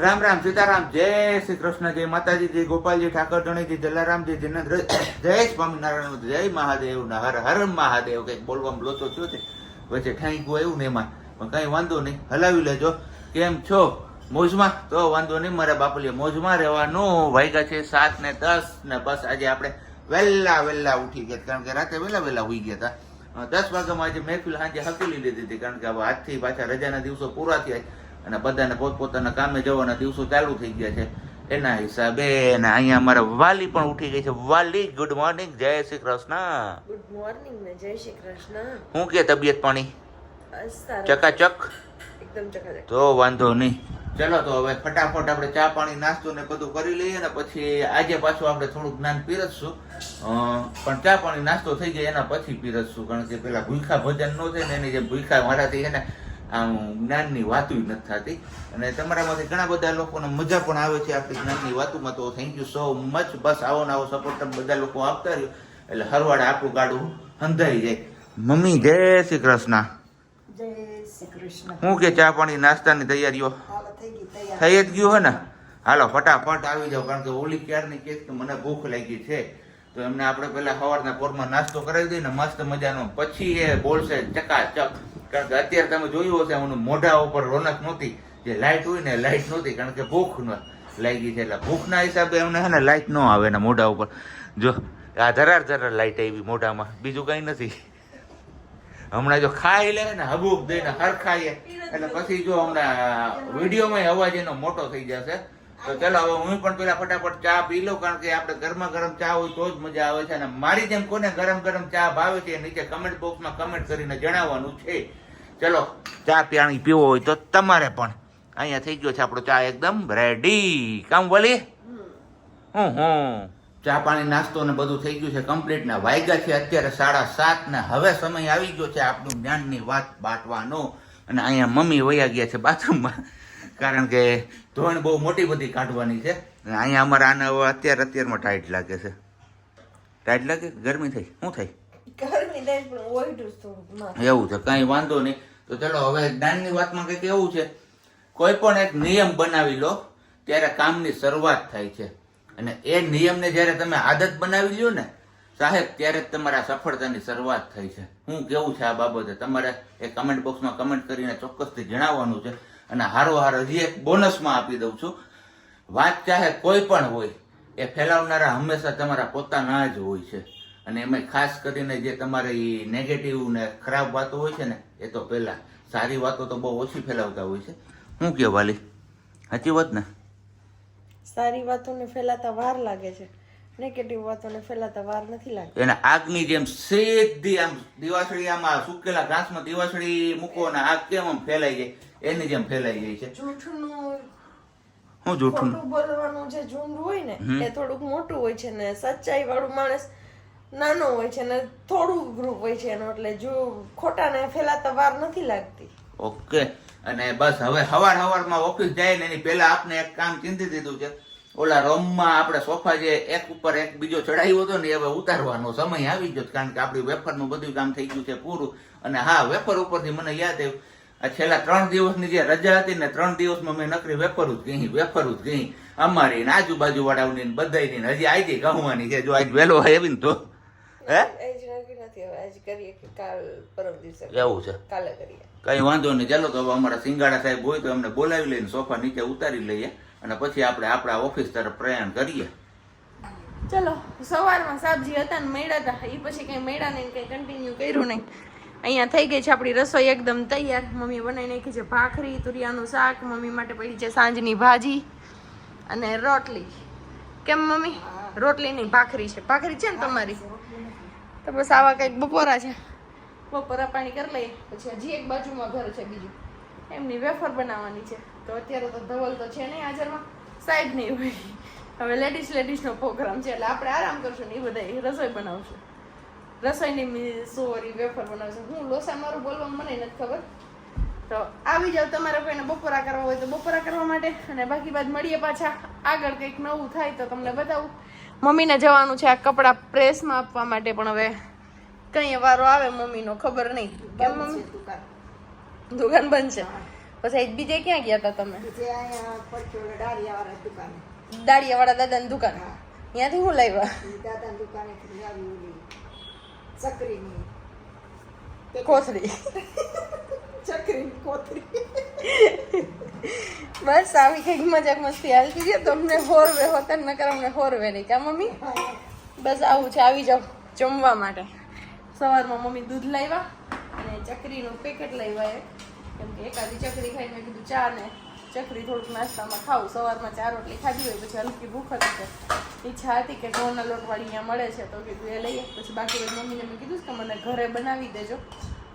રામ રામ સીતારામ, જય શ્રી કૃષ્ણ, જય માતાજી, જય ગોપાલજી, ઠાકર ધણીજી, જલારામજી જિનેન્દ્ર જય સ્વામિનારાયણ, જય મહાદેવ હર હર મહાદેવ, કંઈક બોલવામાં લોચો થયો છે. વચ્ચે ઠાંક એવું ને એમાં. પણ કઈ વાંધો નહીં, હલાવી લેજો. કેમ છો? મોજમાં? તો વાંધો નહીં, મારા બાપલીએ મોજમાં રહેવાનું. વાગ્યા છે સાત ને દસ ને બસ આજે આપણે વહેલા વહેલા ઉઠી ગયા કારણ કે રાતે વહેલા વહેલા ઉઈ ગયા હતા. દસ વાગ્યામાં આજે મહેફિલ સાંજે હકેલી લીધી હતી. કારણ કે હવે આજથી પાછા રજાના દિવસો પૂરા થયા અને બધાને પોતપોતાના કામે જવાના દિવસો ચાલુ થઈ ગયા છે. એના હિસાબે અને અહીંયા અમારા વાલી પણ ઉઠી ગઈ છે. વાલી ગુડ મોર્નિંગ જય શ્રી કૃષ્ણ. ગુડ મોર્નિંગ ને જય શ્રી કૃષ્ણ. હું કે તબિયત પાણી? ચકાચક? એકદમ ચકાચક. તો વાંધો નહીં. ચલો તો હવે ફટાફટ આપણે ચા પાણી નાસ્તો ને બધું કરી લઈએ ને પછી આજે પાછું આપણે થોડું જ્ઞાન પીરસશું. પણ ચા પાણી નાસ્તો થઈ જાય એના પછી પીરસશું. કારણ કે પેલા ભૂખા ભોજન ન થાય ને એની જે ભૂખા મારાથી છે ને આમ જ્ઞાનની વાતું નથી થતી. અને તમારામાંથી ઘણા બધા લોકોને મજા પણ આવે છે આપણી જ્ઞાનની વાતોમાં. તો થેન્ક યુ સો મચ બસ આવો ને આવો સપોર્ટ તમે બધા લોકો આપતા રહ્યો. એટલે હરવાડે આપણું ગાડું હંધાઈ જાય. મમ્મી જય શ્રી કૃષ્ણ. હું કે ચા પાણી નાસ્તાની તૈયારીઓ? થઈ જ ગયું હે ને? હાલો ફટાફટ આવી જાવ કારણ કે ઓલી ક્યારની કેસ કે મને ભૂખ લાગી છે. તો એમને આપણે પેલા સવારના પોરમાં નાસ્તો કરાવી દઈએ ને મસ્ત મજાનો. પછી એ બોલશે ચકાચક. કારણ કે અત્યારે તમે જોયું હશે હું મોઢા ઉપર રોનક નહોતી. જે લાઇટ હોય ને લાઇટ નહોતી, કારણ કે ભૂખ લાગી છે. એટલે ભૂખના હિસાબે એમને છે ને લાઇટ ન આવે એના મોઢા ઉપર. જો, આ ધરાર ધરાર લાઇટ આવી મોઢામાં. બીજું કંઈ નથી. હમણાં જો ખાઈ લે ને હબુક દઈને હરખાઈએ. એટલે પછી જો હમણાં વિડીયોમાં અવાજ એનો મોટો થઈ જશે. તો ચાલો, હવે હું પણ પેલા ફટાફટ ચા પી લઉં, કારણ કે આપણે ગરમા ગરમ ચા હોય તો જ મજા આવે છે. અને મારી જેમ કોને ગરમ ગરમ ચા ભાવે છે નીચે કમેન્ટ બોક્સમાં કમેન્ટ કરીને જણાવવાનું છે. ચલો ચા પાણી પીવો હોય તો તમારે પણ. અહીંયા થઈ ગયો છે આપણો ચા એકદમ રેડી કામ બોલી હું હું ચા પાણી નાસ્તો ને બધું થઈ ગયું છે કમ્પ્લીટ ને વાગ્યા છે અત્યારે સાડા સાત ને હવે સમય આવી ગયો છે આપણું જ્ઞાનની વાત બાંટવાનો. અને અહીંયા મમ્મી વયા ગયા છે બાથરૂમમાં. કારણ કે ધોણ બહુ મોટી બધી કાઢવાની છે. અને અહીંયા અમારા આને હવે અત્યારે અત્યારમાં ટાઈટ લાગે છે. ટાઈટ લાગે ગરમી થઈ? શું થઈ? એવું છે કઈ વાંધો નહીં. તો ચલો, હવે જ્ઞાનની વાતમાં કંઈક એવું છે. કોઈ પણ એક નિયમ બનાવી લો, ત્યારે કામની શરૂઆત થાય છે. અને એ નિયમને જ્યારે તમે આદત બનાવી લ્યો ને, સાહેબ, ત્યારે જ તમારા સફળતાની શરૂઆત થઈ છે. હું કેવું છે આ બાબતે? તમારે એ કમેન્ટ બોક્સમાં કમેન્ટ કરીને ચોક્કસથી જણાવવાનું છે. અને હારો હારો હજી એક બોનસમાં આપી દઉં છું. વાત ચાહે કોઈ પણ હોય, એ ફેલાવનારા હંમેશા તમારા પોતાના જ હોય છે. અને એમાં ખાસ કરીને જે તમારી નેગેટિવ ને ખરાબ વાતો હોય છે ને એ તો પહેલા સારી વાતો તો બહુ ઓછી ફેલાવતા હોય છે. શું કે વાલી? સાચી વાત ને? સારી વાતોને ફેલાતા વાર લાગે છે. નેગેટિવ વાતોને ફેલાતા વાર નથી લાગતી. એને આગની જેમ સીધી આમ દિવાસળી આમાં સુકેલા ઘાસમાં દિવાસળી મૂકો ને આગ કેમ આમ ફેલાઈ જાય? એની જેમ ફેલાઈ જાય છે. જૂઠનું હું જૂઠું બોલવાનું જે જૂંડ હોય ને એ થોડુંક મોટું હોય છે ને સચ્ચાઈ વાળું માણસ નાનો હોય છે અને થોડું ગ્રુપ હોય છે એનો, એટલે જો ખોટાને ફેલાતા વાર નથી લાગતી. ઓકે, અને બસ હવે હવાર હવારમાં ઓફિસ જાય ને એની પહેલા આપને એક કામ ચિંતી દીધું છે. ઓલા રૂમમાં આપણે સોફા જે એક ઉપર એક બીજો ચડાવ્યો હતો ને હવે ઉતારવાનો સમય આવી ગયો કારણ કે આપણી વેફરનું બધું કામ થઈ ગયું છે પૂરું. અને હા, વેફર ઉપરથી મને યાદ આવ્યું, આ છેલ્લા ત્રણ દિવસની જે રજા હતી ને ત્રણ દિવસમાં મેં નકરી વેફરું જ ગઈ વેફરું જ ગઈ અમારી ને આજુબાજુ વાળાઓની ને હજી ને હજી આજે કહવાની છે, જો આજ વહેલો આવી ને તો. હે? એ જ નક્કી નથી હવે આજ કરીએ કે કાલ પરમ દિવસે એવું છે? કાલે કરીએ. કઈ વાંધો નહીં ચાલો તો હવે અમારા સિંગાડા સાહેબ હોય તો એમને બોલાવી લઈને સોફા નીચે ઉતારી લઈએ અને પછી આપણે આપણા ઓફિસ તરફ પ્રયાણ કરીએ. ચલો સવારમાં સાબજી હતા ને મેળા હતા. એ પછી કઈ મેળા નહીં કઈ કન્ટિન્યુ કર્યું નહીં. અહીંયા થઈ ગઈ છે આપણી રસોઈ એકદમ તૈયાર. મમ્મી બનાવી નાખી છે ભાખરી તુરિયાનું શાક મમ્મી માટે પડી છે સાંજની ભાજી અને રોટલી. કેમ મમ્મી? રોટલી નહીં ભાખરી છે. ભાખરી છે ને તમારી? તો બસ આવા કંઈક બપોરા છે. બપોરા પાણી કરી લઈએ. પછી હજી એક બાજુમાં ઘર છે બીજું. એમની વેફર બનાવવાની છે. તો અત્યારે તો ધવલ તો છે નહીં હાજરમાં. સાઈડ નહીં હોય. હવે લેડીઝ લેડીઝનો પ્રોગ્રામ છે એટલે આપણે આરામ કરશું ને એ બધા રસોઈ બનાવશું. રસોઈની સોરી વેફર બનાવશું. હું લોસા મારું બોલવાનું મને નથી ખબર. તો આવી જાવ તમારે કોઈને બપોરા કરવા હોય તો બપોરા કરવા માટે. અને બાકી બાદ મળીએ પાછા. આગળ કંઈક નવું થાય તો તમને બતાવું. મમ્મીને જવાનું છે આ કપડાં પ્રેસમાં આપવા માટે પણ હવે કઈ વારો આવે મમ્મીનો ખબર નહીં. કેમ મમ્મી? દુકાન. બંધ છે? પછી બીજે ક્યાં ગયા હતા તમે? બીજે અહીંયા પડખે ઓલા ડાળિયાવાળા દુકાને. દાડિયા વાળા દાદાની દુકાન? ત્યાંથી હું લાવ્યા દાદાની કોથળી. ચકરીની કોથળી બસ આવી કંઈક મજાક મસ્તી હાલતી છે તમને હોરવે હોતા કરે અમને હોરવે નહીં. કા મમ્મી? બસ આવું છે. આવી જાઓ જમવા માટે. સવારમાં મમ્મી દૂધ લાવ્યા અને ચકરીનું પેકેટ લાવ્યા એ. કેમ કે એકાદી ચકરી ખાઈ મેં કીધું ચા ને ચકરી થોડુંક નાસ્તામાં ખાવું સવારમાં ચાર રોટલી ખાધી હોય, પછી હલકી ભૂખ હતી ઈચ્છા હતી કે ઘઉંના લોટવાળી અહીંયા મળે છે, તો કીધું એ લઈએ. પછી બાકી મમ્મીને મેં કીધું કે મને ઘરે બનાવી દેજો.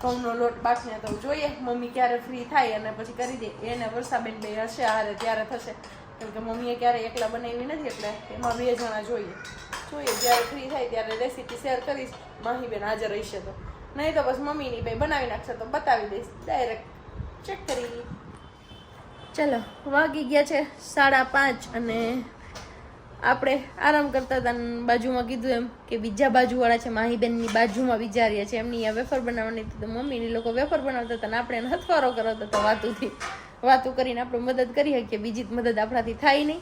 ઘઉંનો લોટ બાફીને તો જોઈએ, મમ્મી ક્યારે ફ્રી થાય અને પછી કરી દે. એને વર્ષાબેન બે હશે, હારે ત્યારે થશે. કેમ કે મમ્મીએ ક્યારે એકલા બનાવી નથી, એટલે એમાં બે જણા જોઈએ. જોઈએ, જ્યારે ફ્રી થાય ત્યારે રેસીપી શેર કરીશ. માહીબેન હાજર રહેશે તો. નહીં તો બસ મમ્મીની ભાઈ બનાવી નાખશે તો બતાવી દઈશ. ડાયરેક્ટ ચેક કરી. ચલો, વાગી ગયા છે સાડા પાંચ અને આપણે આરામ કરતા હતા બાજુમાં કીધું એમ કે બીજા બાજુવાળા છે, માહીબેનની બાજુમાં બીજા રહ્યા છે, એમની આ વેફર બનાવવાની હતી. તો મમ્મીની લોકો વેફર બનાવતા હતા ને આપણે એને હથવારો કરાવતા હતા વાતુથી. વાતું કરીને આપણે મદદ કરી શકીએ, બીજી મદદ આપણાથી થાય નહીં.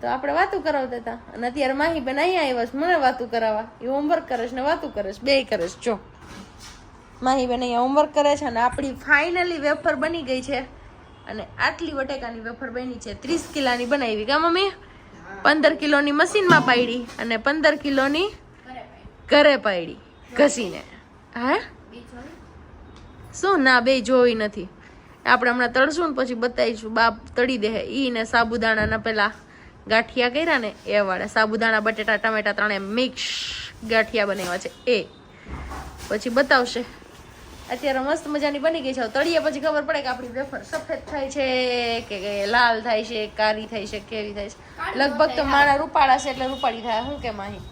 તો આપણે વાતું કરાવતા હતા. અને અત્યારે માહીબેન અહીંયા આવ્યા છે, મને વાતું કરાવવા. એ હોમવર્ક કરે છે ને વાતું કરે છે બે કરે છે, જો. માહીબેન અહીંયા હોમવર્ક કરે છે અને આપણી ફાઇનલી વેફર બની ગઈ છે. અને આટલી બટેકાની વેફર બની છે, ત્રીસ કિલાની બનાવી કા મમ્મી? પંદર કિલોની મશીનમાં પાડી અને પંદર કિલોની ઘરે પાડી ઘસીને. હા? શું? ના, બે જોઈ નથી. આપણે હમણાં તળશું ને પછી બતાવીશું. બાપ તળી દે ઈ ને સાબુદાણાના પેલા ગાંઠિયા કર્યા ને એ વાળા. સાબુદાણા, બટેટા, ટમેટા ત્રણે મિક્સ ગાંઠિયા બનાવ્યા છે. એ. પછી બતાવશે. અત્યારે મસ્ત મજાની બની ગઈ છે. તળીએ પછી ખબર પડે કે આપણી વેફર સફેદ થાય છે કે લાલ થાય છે કાળી થાય છે કેવી થાય છે. લગભગ તો મારા રૂપાળા છે એટલે રૂપાળી થાય. શું કે માહી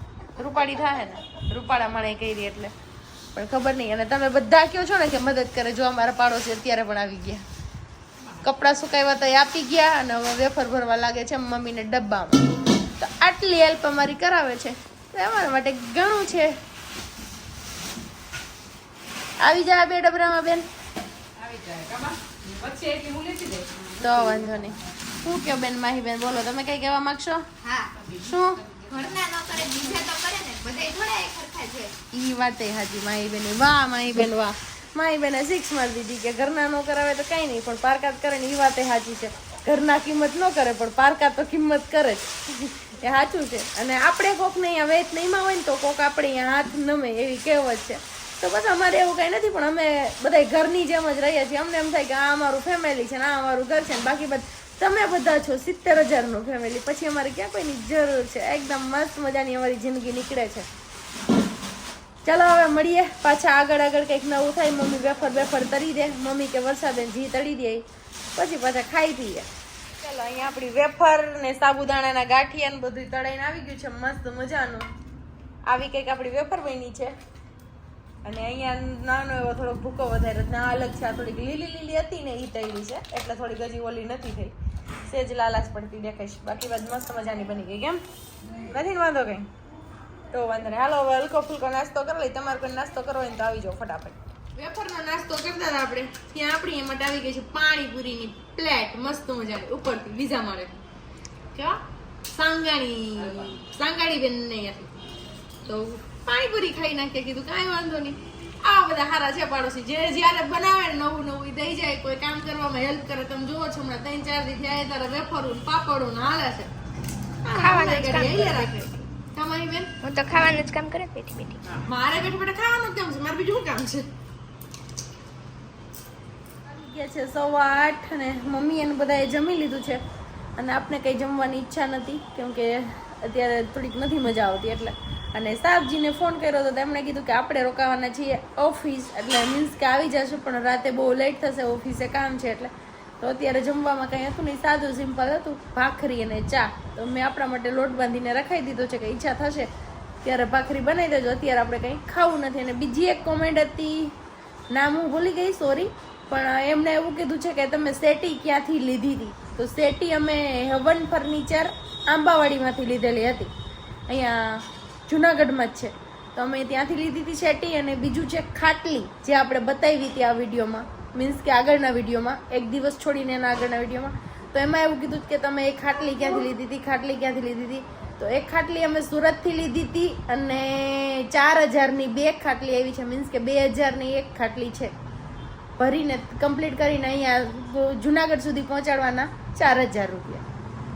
રૂપાળી થાય ને? રૂપાળા માણે કરી એટલે. પણ ખબર નહીં. અને તમે બધા કહો છો ને કે મદદ કરે. જો અમારા પાડોશી અત્યારે પણ આવી ગયા. કપડાં સુકાવ્યા તો આપી ગયા અને હવે વેફર ભરવા લાગે છે મમ્મીને ડબ્બામાં. તો આટલી હેલ્પ અમારી કરાવે છે. અમારા માટે ઘણું છે. આવી જાય બે ડબરામાં બેન. તો વાંધો નહીં. શું કયો બેન માહી બેન બોલો તમે કઈ કહેવા માંગશો? શું? ઘરના ન કરે બીજા તો કરે ને. બધાય થોડા એક સરખા છે. ઈ વાતે હાજી માહી બેન વાહ માહી બેન વાહ. માહી બેને સિક્સ મારી દીધી કે ઘરના ન કરાવે તો કાંઈ નહીં પણ પારકાત કરે ને ઈ વાતે સાચી છે. ઘરના કિંમત ન કરે પણ પારકાત તો કિંમત કરે જ. એ સાચું છે. અને આપણે કોક ને અહીંયા વેચ નહીં હોય ને તો કોક આપણે અહીંયા હાથ નમે એવી કહેવત છે. તો બસ અમારે એવું કઈ નથી, પણ અમે બધા ઘરની જેમ જ રહીએ છીએ. અમને એમ થાય કે આ અમારું ફેમિલી છે ને આ અમારું ઘર છે ને બાકી બધા, તમે બધા છો સિત્તેર હજારનું ફેમિલી પછી અમારે ક્યાં કોઈની જરૂર છે? એકદમ મસ્ત મજાની અમારી જિંદગી નીકળે છે. ચાલો હવે મળીએ પાછા આગળ આગળ કંઈક નવું થાય, મમ્મી વેફર વેફર તળી દે. મમ્મી કે વરસાદે ઘી તળી દે. પછી પાછા ખાઈ પીએ. ચાલો, અહીંયા આપણી વેફર ને સાબુદાણાના ગાંઠિયા ને બધું તળાઈને આવી ગયું છે. મસ્ત મજાનું. આવી કંઈક આપણી વેફર બની છે. અને અહીંયા નાનો એવો થોડોક ભૂકો વધારે ના, અલગ છે. આ થોડીક લીલી લીલી હતી ને એ તૈયારી છે. એટલે થોડીક હજી ઓલી નથી થઈ. સેજ લાલાશ પડતી દેખાઈશ બાકી બધ મસ્ત મજાની બની ગઈ કેમ? નથી વાંધો કઈ? તો વાંધો નહીં. હાલો, હવે હલકો ફૂલકો નાસ્તો કરી લઈ તમારે કોઈ નાસ્તો કરવો હોય તો આવી જાઓ ફટાફટ. વેફરનો નાસ્તો કરતા હતા આપણે. ત્યાં આપણી એ માટે આવી ગઈ છે પાણીપુરીની પ્લેટ. મસ્ત મજાની. ઉપરથી, બીજા માળે. કેવા? સાંગાણી. સાંગાણી બેન નહીં તો પાણીપુરી ખાઈ નાખીએ કીધું કાંઈ વાંધો નહીં. આ બધા હારા છે પાડોશી. જે જ્યારે બનાવે ને નવું નવું ઈ દઈ જાય કોઈ કામ કરવામાં હેલ્પ કરે. તમે જુઓ છો હમણાં ત્રણ ચાર દી થયા તારે વેફરું ને પાપડું ને હાલે છે. ખાવાના જ કામ અહીંયા રાખે. તમારી બેન? હું તો ખાવાનું જ કામ કરે બેઠી બેઠી. મારે બેઠા બેઠા ખાવાનું જ કામ છે. મારે બીજું શું કામ છે? ગયા છે સવા આઠ અને મમ્મી એને બધાએ જમી લીધું છે. અને આપણે કંઈ જમવાની ઈચ્છા નથી કેમ કે અત્યારે થોડીક નથી મજા આવતી એટલે અને સાહેબજીને ફોન કર્યો તો એમણે કીધું કે આપણે રોકાવાના છીએ ઓફિસ એટલે મીન્સ કે આવી જશું, પણ રાતે બહુ લેટ થશે ઓફિસે કામ છે એટલે. તો અત્યારે જમવામાં કંઈ હતું નહીં, સાદું સિમ્પલ હતું, ભાખરી અને ચા. તો મેં આપણા માટે લોટ બાંધીને રખાઈ દીધો છે કે ઈચ્છા થશે, ત્યારે ભાખરી બનાવી દેજો. અત્યારે આપણે કંઈ ખાવું નથી. અને બીજી એક કોમેન્ટ હતી નામ હું ભૂલી ગઈ સોરી પણ એમણે એવું કીધું છે કે તમે સેટી ક્યાંથી લીધી હતી? તો સેટી અમે હવન ફર્નિચર આંબાવાડીમાંથી લીધેલી હતી. અહીંયા જુનાગઢમાં જ છે. તો અમે ત્યાંથી લીધી હતી શેટી અને બીજું છે ખાટલી, જે આપણે બતાવી હતી આ વિડીયોમાં. મીન્સ કે આગળના વિડીયોમાં, એક દિવસ છોડીને એના આગળના વિડીયોમાં. તો એમાં એવું કીધું કે તમે એ ખાટલી ક્યાંથી લીધી હતી, ખાટલી ક્યાંથી લીધી હતી? તો એક ખાટલી અમે સુરતથી લીધી હતી અને ચાર હજારની બે ખાટલી આવી છે. મીન્સ કે બે હજારની એક ખાટલી છે. ભરીને કમ્પ્લીટ કરીને અહીંયા જુનાગઢ સુધી પહોંચાડવાના ચાર હજાર રૂપિયા.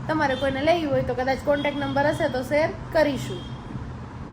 તમારે કોઈને લેવી હોય તો કદાચ કોન્ટેક્ટ નંબર હશે તો શેર કરીશું.